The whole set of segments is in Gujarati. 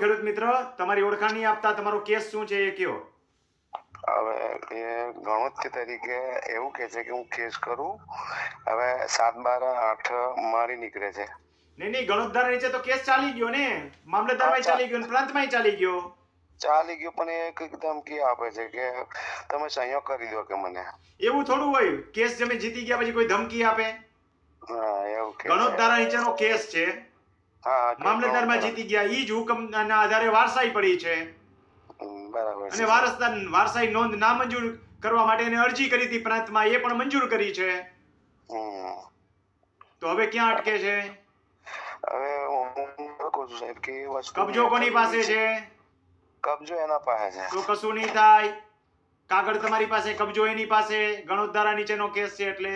ખેડૂત મિત્ર તમારી ઓળખાણ નહીં આપતા તમારો કેસ શું છે એ કયો? હવે એ ગણોત્ય તરીકે એવું કે છે કે હું કેસ કરું. હવે સાત બાર આઠ મારી નીકળે છે. નહીં નહીં ગણોતદાર નીચે તો કેસ ચાલી ગયો ને. મામલતદારમાં ચાલી ગયો પ્રાંતમાં ચાલી ગયો. ચાલી ગયો પણ એ કંઈક ધમકી આપે છે કે તમે સંયોગ કરી દો કે મને. એવું થોડું હોય. કેસ તમે જીતી ગયા પછી કોઈ ધમકી આપે? હા એવું કે ગણોદ્ધારા નીચેનો કેસ છે. મામલતદારમાં જીતી ગયા. ઈ જ હુકમના આધારે વારસાઈ પડી છે. બરાબર અને વારસદાર વારસાઈ નોંધ નામંજૂર કરવા માટે એને અરજી કરી હતી પ્રાંતમાં. એ પણ મંજૂર કરી છે. તો હવે ક્યાં અટકે છે? હવે હું હું કહું છું સાહેબ કે વસ્તુ કબજો કોની પાસે છે? કબજો એના પાસે છે. તો કશું નહીં થાય. કાગળ તમારી પાસે કબજો એની પાસે. ગણોદ્ધારા નીચેનો કેસ છે એટલે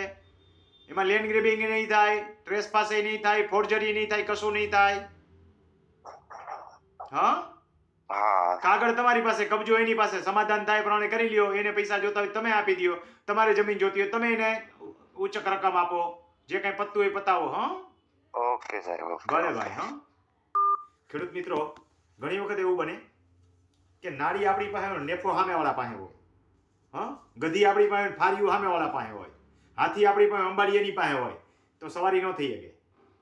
એમાં લેન્ડ ગ્રેબિંગ નહીં થાય ટ્રેસ પાસે નહીં થાય ફોર્જરી નહીં થાય કશું નહીં થાય. હા? હા. કાગળ તમારી પાસે કબજો એની પાસે સમાધાન થાય પ્રમાણે કરી લ્યો એને પૈસા જોતા હોય તમે આપી દો તમારે જમીન જોતી હોય તમે એને ઉચ્ચ રકમ આપો. જે કઈ પત્તું હોય પતાવો હા? ઓકે સાહેબ ભલે ભાઈ હા? ખેડૂત મિત્રો ઘણી વખત એવું બને કે નાળી આપણી પાસે નેફો સામેવાળા પાસે હોય. હા? ગધી આપણી પાસે ફારિયું સામેવાળા પાસે હોય. હાથી આપણી પાસે અંબાડીયાની પાસે હોય, તો સવારી ન થઈ શકે.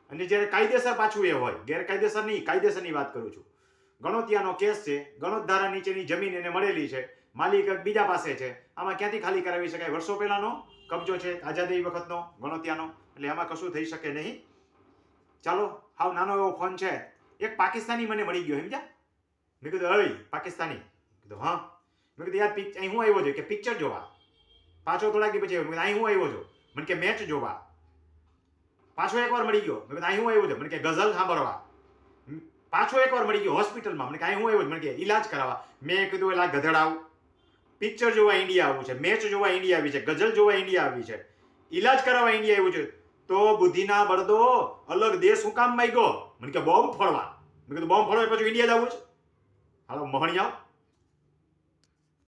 અને જ્યારે કાયદેસર પાછું એ હોય, ગેરકાયદેસર નહીં, કાયદેસરની વાત કરું છું. ગણોતિયાનો કેસ છે, ગણોતધારા નીચેની જમીન એને મળેલી છે, માલિક બીજા પાસે છે, આમાં ક્યાંથી ખાલી કરાવી શકાય? વર્ષો પહેલાનો કબજો છે, આઝાદી વખતનો, ગણોતિયાનો, એટલે આમાં કશું થઈ શકે નહીં. ચાલો, હાવ નાનો એવો ફોન છે. એક પાકિસ્તાની મને મળી ગયો, સમજ્યા? મેં કીધું હવે પાકિસ્તાની. કીધું, હા. મેં કીધું, યાર પિક્ચર અહીં હું આવ્યો છું કે પિક્ચર જોવા. પાછો થોડાક દી પછી અહીં હું આવ્યો છું? મને કે, મેચ જોવા. પાછો એકવાર મળી ગયો. મેં અહીં હું આવ્યો છું. મને કે, ગઝલ સાંભળવા. પાછો એકવાર મળી ગયો હોસ્પિટલમાં. મને કે, અહીં હું આવ્યો મને કે, ઈલાજ કરાવવા. મેં કીધું, એલા ગધેડાવ પિક્ચર જોવા ઇન્ડિયા આવું છે. મેચ જોવા ઇન્ડિયા આવી છે. ગઝલ જોવા ઇન્ડિયા આવી છે. ઈલાજ કરાવવા ઇન્ડિયા આવ્યું છે. તો બુદ્ધિના બળદો, અલગ દેશ હું કામ માંગ્યો મને કે, બોમ્બ ફોડવા. મેં કીધું, બોમ્બ ફોડવા. પછી ઇન્ડિયા જવું છે. હાલો, મોહણિયા.